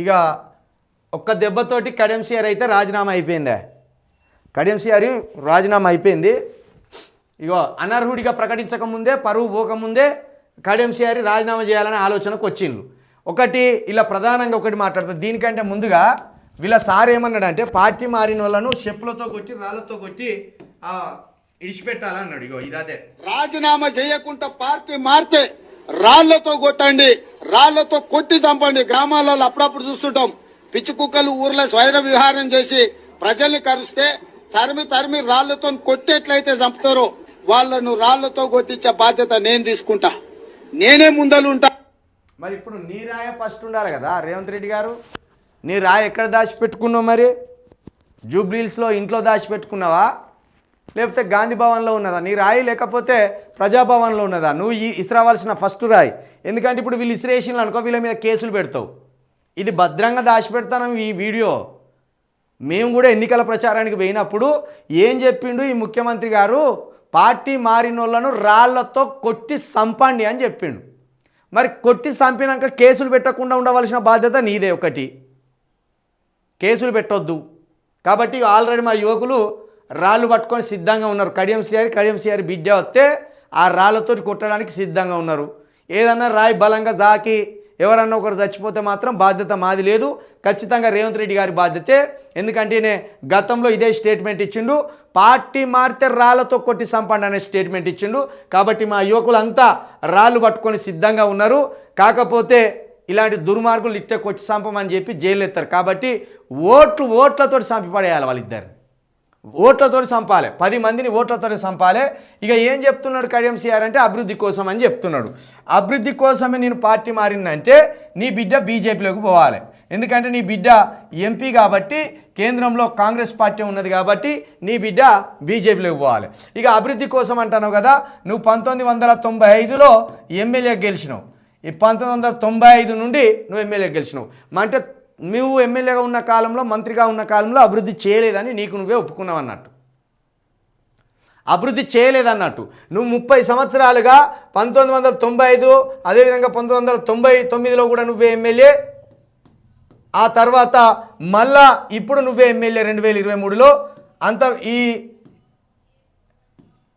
ఇక ఒక్క దెబ్బతోటి కడెంసీఆర్ అయితే రాజీనామా అయిపోయిందే. కడెంసీఆర్ రాజీనామా అయిపోయింది. ఇగో అనర్హుడిగా ప్రకటించక ముందే పరువు పోకముందే కడెంసీఆర్ రాజీనామా చేయాలనే ఆలోచనకు వచ్చిండ్రు. ఒకటి ఇలా ప్రధానంగా ఒకటి మాట్లాడతారు దీనికంటే ముందుగా వీళ్ళ సార్ ఏమన్నాడంటే పార్టీ మారిన వాళ్ళను చెప్పులతో కొట్టి రాళ్ళతో కొట్టి ఇడిచిపెట్టాలన్నాడు. ఇగో ఇదే రాజీనామా చేయకుండా పార్టీ మారితే రాళ్ళతో కొట్టండి రాళ్ళతో కొట్టి చంపండి. గ్రామాలలో అప్పుడప్పుడు చూస్తుంటాం. పిచ్చి కుక్కలు ఊర్లో స్వైర విహారం చేసి ప్రజల్ని కరిస్తే తరిమి తరిమి రాళ్ళతో కొట్టేట్లయితే చంపుతారో వాళ్ళను రాళ్ళతో కొట్టించే బాధ్యత నేను తీసుకుంటా. నేనే ముందలుంటా. మరి ఇప్పుడు నీ రాయ ఫస్ట్ ఉండాలి కదా రేవంత్ రెడ్డి గారు? నీ రాయ ఎక్కడ దాచిపెట్టుకున్నావు మరి? జూబ్లీల్స్లో ఇంట్లో దాచిపెట్టుకున్నావా? లేకపోతే గాంధీ భవన్లో ఉన్నదా? నీ రాయి లేకపోతే ప్రజాభవన్లో ఉన్నదా? నువ్వు ఈ ఇసిరావాల్సిన ఫస్ట్ రాయి. ఎందుకంటే ఇప్పుడు వీళ్ళు ఇసిరేషన్లు అనుకో వీళ్ళ మీద కేసులు పెడతావు. ఇది భద్రంగా దాచిపెడతాను ఈ వీడియో. మేము కూడా ఎన్నికల ప్రచారానికి పోయినప్పుడు ఏం చెప్పిండు ఈ ముఖ్యమంత్రి గారు? పార్టీ మారిన వాళ్ళను రాళ్ళతో కొట్టి సంపండి అని చెప్పిండు. మరి కొట్టి చంపినాక కేసులు పెట్టకుండా ఉండవలసిన బాధ్యత నీదే ఒకటి. కేసులు పెట్టొద్దు. కాబట్టి ఆల్రెడీ మా యువకులు రాళ్ళు పట్టుకొని సిద్ధంగా ఉన్నారు. కడియం సిఆర్ కడియం సిఆర్ బిడ్డ వస్తే ఆ రాళ్ళతో కొట్టడానికి సిద్ధంగా ఉన్నారు. ఏదన్నా రాయి బలంగా జాకి ఎవరన్నా ఒకరు చచ్చిపోతే మాత్రం బాధ్యత మాది లేదు. ఖచ్చితంగా రేవంత్ రెడ్డి గారి బాధ్యతే. ఎందుకంటే గతంలో ఇదే స్టేట్మెంట్ ఇచ్చిండు. పార్టీ మారితే రాళ్ళతో కొట్టి సంపండి అనే స్టేట్మెంట్ ఇచ్చిండు. కాబట్టి మా యువకులంతా రాళ్ళు పట్టుకొని సిద్ధంగా ఉన్నారు. కాకపోతే ఇలాంటి దుర్మార్గులు ఇట్టే కొట్టి సంపమని చెప్పి జైలు ఎత్తారు కాబట్టి ఓట్లు ఓట్లతో సంపి పడేయాలి వాళ్ళిద్దరు ఓట్లతో చంపాలి పది మందిని ఓట్లతో చంపాలి ఇక ఏం చెప్తున్నాడు కడియం సిఆర్ అంటే అభివృద్ధి కోసం అని చెప్తున్నాడు. అభివృద్ధి కోసమే నేను పార్టీ మారిందంటే నీ బిడ్డ బీజేపీలోకి పోవాలి. ఎందుకంటే నీ బిడ్డ ఎంపీ కాబట్టి కేంద్రంలో కాంగ్రెస్ పార్టీ ఉన్నది కాబట్టి నీ బిడ్డ బీజేపీలోకి పోవాలి. ఇక అభివృద్ధి కోసం అంటున్నావు కదా నువ్వు పంతొమ్మిది వందల తొంభై ఐదులో ఎమ్మెల్యే గెలిచినావు. ఈ పంతొమ్మిది వందల తొంభై ఐదు నుండి నువ్వు ఎమ్మెల్యే గెలిచినావు. అంటే నువ్వు ఎమ్మెల్యేగా ఉన్న కాలంలో మంత్రిగా ఉన్న కాలంలో అభివృద్ధి చేయలేదని నీకు నువ్వే ఒప్పుకున్నావు అన్నట్టు. అభివృద్ధి చేయలేదన్నట్టు. నువ్వు ముప్పై సంవత్సరాలుగా పంతొమ్మిది వందల తొంభై ఐదు అదేవిధంగా పంతొమ్మిది వందల తొంభై తొమ్మిదిలో కూడా నువ్వే ఎమ్మెల్యే. ఆ తర్వాత మళ్ళా ఇప్పుడు నువ్వే ఎమ్మెల్యే రెండు వేల ఇరవై మూడులో. అంత ఈ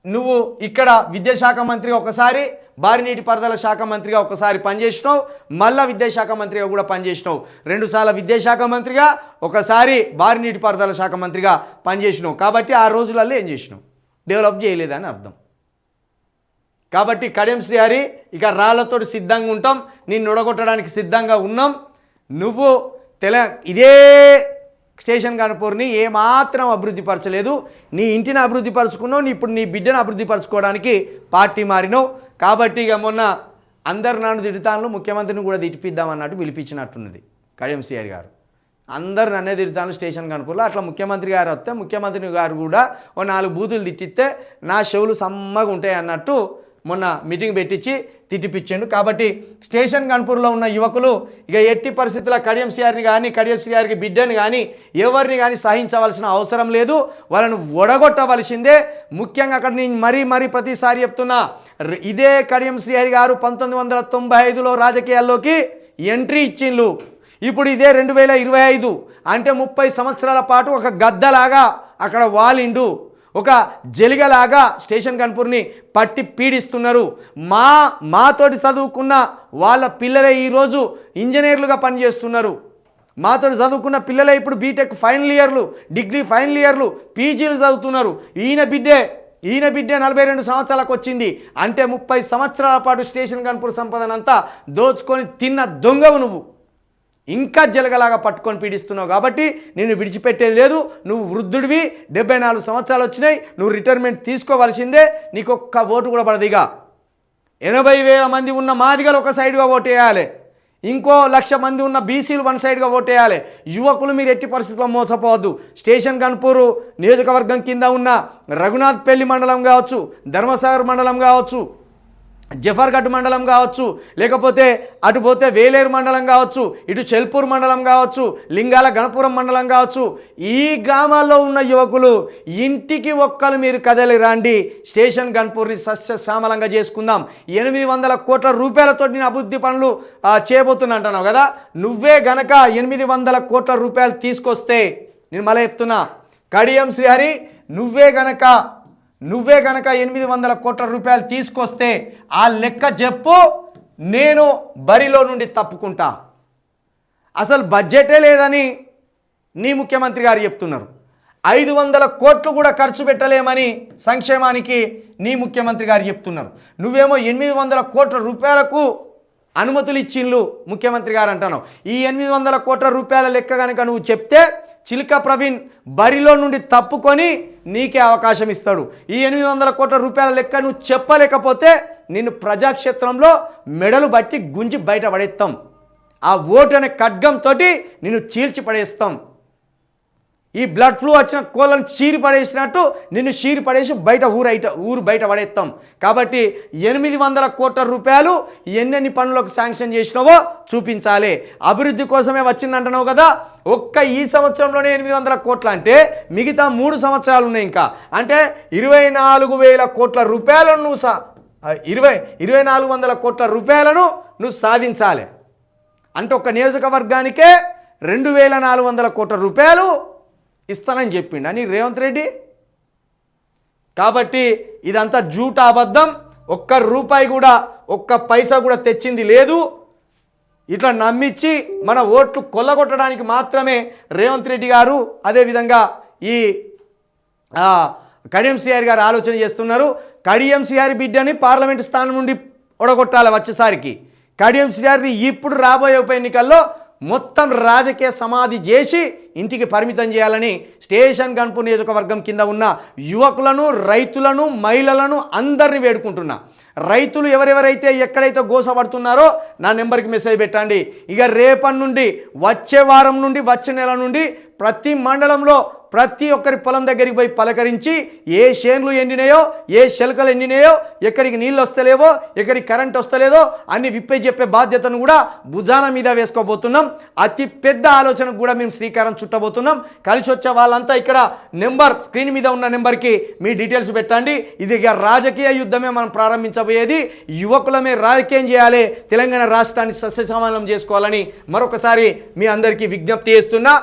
నువ్వు ఇక్కడ విద్యాశాఖ మంత్రిగా ఒకసారి భారీ నీటిపారుదల శాఖ మంత్రిగా ఒకసారి పనిచేసినావు మళ్ళా విద్యాశాఖ మంత్రిగా కూడా పనిచేసినావు. రెండుసార్లు విద్యాశాఖ మంత్రిగా ఒకసారి భారీ నీటిపారుదల శాఖ మంత్రిగా పనిచేసినావు. కాబట్టి ఆ రోజులలో ఏం చేసినావు? డెవలప్ చేయలేదని అర్థం. కాబట్టి కడియం శ్రీహరి ఇక రాళ్ళతో సిద్ధంగా ఉంటాం నిన్ను ఉడగొట్టడానికి సిద్ధంగా ఉన్నాం. నువ్వు తెల ఇదే స్టేషన్ కనుపూర్ని ఏమాత్రం అభివృద్ధి పరచలేదు నీ ఇంటిని అభివృద్ధి పరుచుకున్నావు నీ ఇప్పుడు నీ బిడ్డను అభివృద్ధి పరచుకోవడానికి పార్టీ మారినావు. కాబట్టి ఇక మొన్న అందరు నన్ను తిడతాను ముఖ్యమంత్రిని కూడా తిట్టిపిద్దామన్నట్టు పిలిపించినట్టున్నది కడియం గారు. అందరు నన్నే తిడతాను స్టేషన్ కనుపూర్లో అట్లా ముఖ్యమంత్రి గారు వస్తే ముఖ్యమంత్రి గారు కూడా ఓ నాలుగు బూతులు తిట్టిస్తే నా చెవులు సమ్మగా ఉంటాయి అన్నట్టు మొన్న మీటింగ్ పెట్టించి తిట్టిపిచ్చాడు. కాబట్టి స్టేషన్ కనుపూర్లో ఉన్న యువకులు ఇక ఎట్టి పరిస్థితుల్లో కడియం సిఆర్ని కానీ కడియం సిఆర్కి బిడ్డని కానీ ఎవరిని కానీ సహించవలసిన అవసరం లేదు. వాళ్ళను ఒడగొట్టవలసిందే. ముఖ్యంగా అక్కడ నేను మరీ మరీ ప్రతిసారి చెప్తున్నా ఇదే కడియం శ్రీహరి గారు పంతొమ్మిది వందల తొంభై ఐదులో రాజకీయాల్లోకి ఎంట్రీ ఇచ్చిండ్లు. ఇప్పుడు ఇదే రెండు వేల ఇరవై ఐదు అంటే ముప్పై సంవత్సరాల పాటు ఒక గద్దలాగా అక్కడ వాలిండు. ఒక జలిగలాగా స్టేషన్ కన్పూర్ని పట్టి పీడిస్తున్నారు. మా మాతోటి చదువుకున్న వాళ్ళ పిల్లలే ఈరోజు ఇంజనీర్లుగా పనిచేస్తున్నారు. మాతో చదువుకున్న పిల్లలే ఇప్పుడు బీటెక్ ఫైనల్ ఇయర్లు డిగ్రీ ఫైనల్ ఇయర్లు పీజీలు చదువుతున్నారు. ఈయన బిడ్డే ఈయన బిడ్డే నలభై రెండు సంవత్సరాలకు వచ్చింది. అంటే ముప్పై సంవత్సరాల పాటు స్టేషన్ కన్పూర్ సంపదనంతా దోచుకొని తిన్న దొంగవు నువ్వు. ఇంకా జలగలాగా పట్టుకొని పీడిస్తున్నావు కాబట్టి నేను విడిచిపెట్టేది లేదు. నువ్వు వృద్ధుడివి. డెబ్బై నాలుగు సంవత్సరాలు వచ్చినాయి. నువ్వు రిటైర్మెంట్ తీసుకోవాల్సిందే. నీకు ఒక్క ఓటు కూడా పడదిగా ఎనభై వేల మంది ఉన్న మాదిగలు ఒక సైడ్గా ఓటేయాలి. ఇంకో లక్ష మంది ఉన్న బీసీలు వన్ సైడ్గా ఓటేయాలి. యువకులు మీరు ఎట్టి పరిస్థితుల్లో మోసపోవద్దు. స్టేషన్ కన్పూరు నియోజకవర్గం కింద ఉన్న రఘునాథ్ పెళ్ళి మండలం కావచ్చు ధర్మసాగర్ మండలం కావచ్చు జఫర్గఢ్ మండలం కావచ్చు లేకపోతే అటు పోతే వేలేరు మండలం కావచ్చు ఇటు చెల్పూర్ మండలం కావచ్చు లింగాల గణపురం మండలం కావచ్చు ఈ గ్రామాల్లో ఉన్న యువకులు ఇంటికి ఒక్కరు మీరు కదలి రండి. స్టేషన్ గన్పూర్ని సస్యశ్యామలంగా చేసుకుందాం. ఎనిమిది వందల కోట్ల రూపాయలతో నేను అభివృద్ధి పనులు చేయబోతున్నా అంటున్నావు కదా? నువ్వే గనక ఎనిమిది వందల కోట్ల రూపాయలు తీసుకొస్తే నేను మళ్ళీ చెప్తున్నా కడియం శ్రీహరి నువ్వే గనక నువ్వే గనక ఎనిమిది వందల కోట్ల రూపాయలు తీసుకొస్తే ఆ లెక్క చెప్పు నేను బరిలో నుండి తప్పుకుంటా. అసలు బడ్జెటే లేదని నీ ముఖ్యమంత్రి గారు చెప్తున్నారు. ఐదు వందల కోట్లు కూడా ఖర్చు పెట్టలేమని సంక్షేమానికి నీ ముఖ్యమంత్రి గారు చెప్తున్నారు. నువ్వేమో ఎనిమిది వందల కోట్ల రూపాయలకు అనుమతులు ఇచ్చిండ్లు ముఖ్యమంత్రి గారు అంటున్నావు. ఈ ఎనిమిది వందల కోట్ల రూపాయల లెక్క కనుక నువ్వు చెప్తే చిలుక ప్రవీణ్ బరిలో నుండి తప్పుకొని నీకే అవకాశం ఇస్తాడు. ఈ ఎనిమిది వందల కోట్ల రూపాయల లెక్క నువ్వు చెప్పలేకపోతే నిన్ను ప్రజాక్షేత్రంలో మెడలు బట్టి గుంజి బయట పడేస్తాం ఆ ఓటు అనే ఖడ్గంతో నిన్ను చీల్చి పడేస్తాం. ఈ బ్లడ్ ఫ్లూ వచ్చిన కోళ్ళను చీరి పడేసినట్టు నిన్ను చీరి పడేసి బయట ఊరు ఊరు బయట పడేస్తాం కాబట్టి ఎనిమిది వందల కోట్ల రూపాయలు ఎన్నెన్ని పనులకు శాంక్షన్ చేసినావో చూపించాలి. అభివృద్ధి కోసమే వచ్చిందంటున్నావు కదా? ఒక్క ఈ సంవత్సరంలోనే ఎనిమిది వందల కోట్లు అంటే మిగతా మూడు సంవత్సరాలు ఉన్నాయి ఇంకా. అంటే ఇరవై నాలుగు వేల కోట్ల రూపాయలను నువ్వు సా ఇరవై ఇరవై నాలుగు వందల కోట్ల రూపాయలను నువ్వు సాధించాలి. అంటే ఒక నియోజకవర్గానికే రెండు వేల నాలుగు వందల కోట్ల రూపాయలు ఇస్తానని చెప్పిండు. అని రేవంత్ రెడ్డి? కాబట్టి ఇదంతా జూట అబద్ధం. ఒక్క రూపాయి కూడా ఒక్క పైసా కూడా తెచ్చింది లేదు. ఇట్లా నమ్మించి మన ఓట్లు కొల్లగొట్టడానికి మాత్రమే రేవంత్ రెడ్డి గారు అదేవిధంగా ఈ కడియంసీఆర్ గారు ఆలోచన చేస్తున్నారు. కడియంసీఆర్ బిడ్డని పార్లమెంట్ స్థానం నుండి ఒడగొట్టాలి వచ్చేసరికి. కడిఎంసిఆర్ని ఇప్పుడు రాబోయే ఉప ఎన్నికల్లో మొత్తం రాజకీయ సమాధి చేసి ఇంటికి పరిమితం చేయాలని స్టేషన్ గన్పు నియోజకవర్గం కింద ఉన్న యువకులను రైతులను మహిళలను అందరినీ వేడుకుంటున్నా. రైతులు ఎవరెవరైతే ఎక్కడైతే గోసపడుతున్నారో నా నెంబర్కి మెసేజ్ పెట్టండి. ఇక రేపటి నుండి వచ్చే వారం నుండి వచ్చే నెల నుండి ప్రతి మండలంలో ప్రతి ఒక్కరి పొలం దగ్గరికి పోయి పలకరించి ఏ చేన్లు ఎండినాయో ఏ శెలకలు ఎండినాయో ఎక్కడికి నీళ్ళు వస్తలేవో ఎక్కడికి కరెంట్ వస్తలేదో అన్ని విప్పే చెప్పే బాధ్యతను కూడా భుజాన మీద వేసుకోబోతున్నాం. అతి పెద్ద ఆలోచనకు కూడా మేము శ్రీకారం చుట్టబోతున్నాం. కలిసి వచ్చే వాళ్ళంతా ఇక్కడ నెంబర్ స్క్రీన్ మీద ఉన్న నెంబర్కి మీ డీటెయిల్స్ పెట్టండి. ఇది రాజకీయ యుద్ధమే మనం ప్రారంభించబోయేది. యువకులమే రాజకీయం చేయాలి. తెలంగాణ రాష్ట్రాన్ని సస్యసమానం చేసుకోవాలని మరొకసారి మీ అందరికీ విజ్ఞప్తి చేస్తున్నా.